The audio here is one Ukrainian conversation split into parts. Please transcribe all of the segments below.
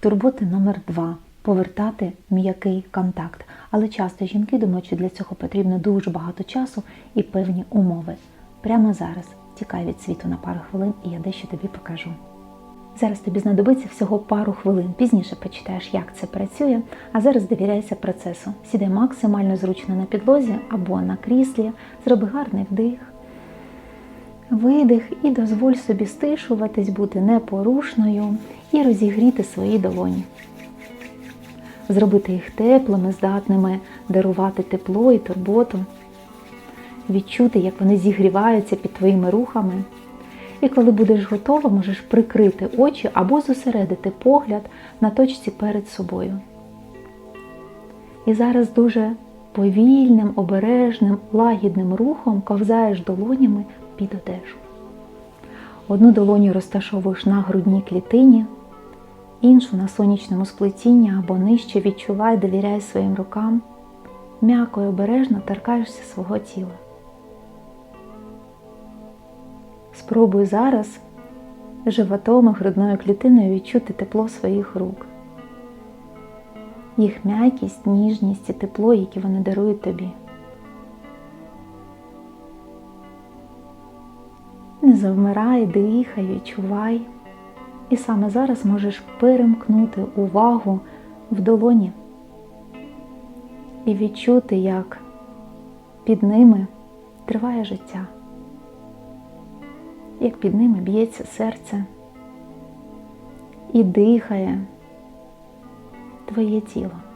Турботи номер два повертати м'який контакт. Але часто жінки думають, що для цього потрібно дуже багато часу і певні умови. Прямо зараз тікай від світу на пару хвилин, і я дещо тобі покажу. Зараз тобі знадобиться всього пару хвилин. Пізніше почитаєш, як це працює, а зараз довіряйся процесу. Сідай максимально зручно на підлозі або на кріслі, зроби гарний вдих, видих і дозволь собі стишуватись, бути непорушною і розігріти свої долоні. Зробити їх теплими, здатними дарувати тепло і турботу, відчути, як вони зігріваються під твоїми рухами. І коли будеш готова, можеш прикрити очі або зосередити погляд на точці перед собою. І зараз дуже повільним, обережним, лагідним рухом ковзаєш долонями під одежу. Одну долоню розташовуєш на грудній клітині, іншу на сонячному сплетінні або нижче відчувай, довіряй своїм рукам, м'яко і обережно торкаєшся свого тіла. Спробуй зараз животом і грудною клітиною відчути тепло своїх рук, їх м'якість, ніжність і тепло, які вони дарують тобі. Не завмирай, дихай, відчувай. І саме зараз можеш перемкнути увагу в долоні і відчути, як під ними триває життя як під ними б'ється серце і дихає твоє тіло.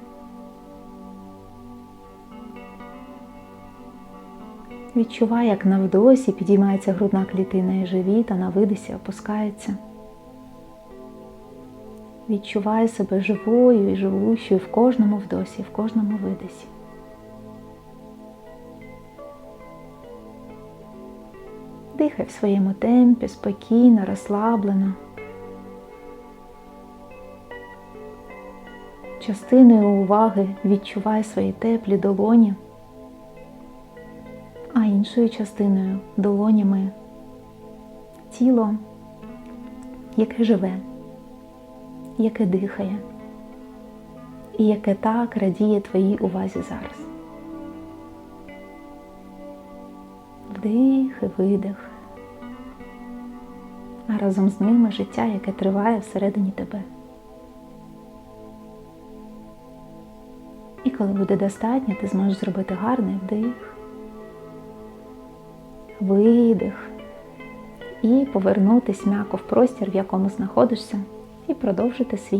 Відчувай, як на вдосі підіймається грудна клітина і живіт, а на видисі опускається. Відчувай себе живою і живущою в кожному вдосі, в кожному видисі. Дихай в своєму темпі, спокійно, розслаблено. Частиною уваги відчувай свої теплі долоні, а іншою частиною долонями тіло, яке живе, яке дихає і яке так радіє твоїй увазі зараз. Вдих і видих, а разом з ними життя, яке триває всередині тебе. І коли буде достатньо, ти зможеш зробити гарний вдих, видих і повернутися м'яко в простір, в якому знаходишся, і продовжити свій.